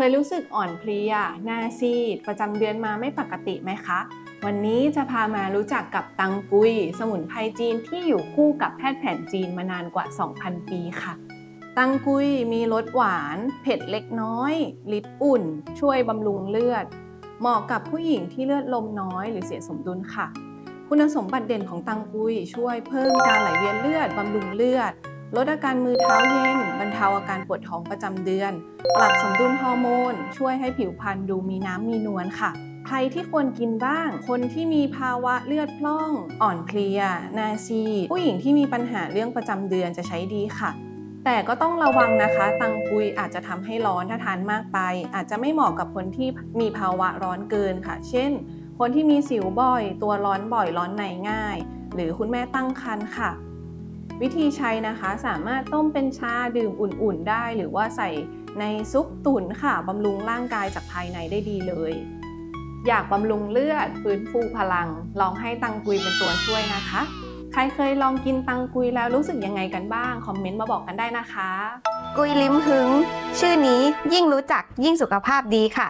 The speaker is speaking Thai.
เคยรู้สึกอ่อนเพลีย หน้าซีด ประจำเดือนมาไม่ปกติไหมคะ วันนี้จะพามารู้จักกับตังกุย สมุนไพรจีนที่อยู่คู่กับแพทย์แผนจีนมานานกว่า 2,000 ปีค่ะ ตังกุยมีรสหวาน เผ็ดเล็กน้อย ลิดอุ่น ช่วยบำรุงเลือด เหมาะกับผู้หญิงที่เลือดลมน้อยหรือเสียสมดุลค่ะ คุณสมบัติเด่นของตังกุยช่วยเพิ่มการไหลเวียนเลือดบำรุงเลือด ลดอาการมือเท้าเย็น บรรเทาอาการปวดท้องประจำเดือน ปรับสมดุลฮอร์โมน ช่วยให้ผิวพรรณดูมีน้ำมีนวลค่ะ ใครที่ควรกินบ้าง คนที่มีภาวะเลือดพล่อง อ่อนเพลีย นาซีดผู้หญิงที่มีปัญหาเรื่องประจำเดือนจะใช้ดีค่ะ แต่ก็ต้องระวังนะคะ ตังกุยอาจจะทำให้ร้อนถ้าทานมากไป อาจจะไม่เหมาะกับคนที่มีภาวะร้อนเกินค่ะ เช่น คนที่มีสิวบ่อย ตัวร้อนบ่อยร้อนในง่าย หรือคุณแม่ตั้งครรภ์ค่ะ วิธีใช้นะคะสามารถต้มเป็นชาดื่มอุ่นๆ ได้ หรือว่าใส่ในซุปตุ๋นค่ะบำรุงร่างกายจากภายในได้ดีเลย อยากบำรุงเลือดฟื้นฟูพลัง ลองให้ตังกุยเป็นตัวช่วยนะคะ ใครเคยลองกินตังกุยแล้วรู้สึกยังไงกันบ้าง คอมเมนต์มาบอกกันได้นะคะ กุยลิ้มหึง ชื่อนี้ยิ่งรู้จักยิ่งสุขภาพดีค่ะ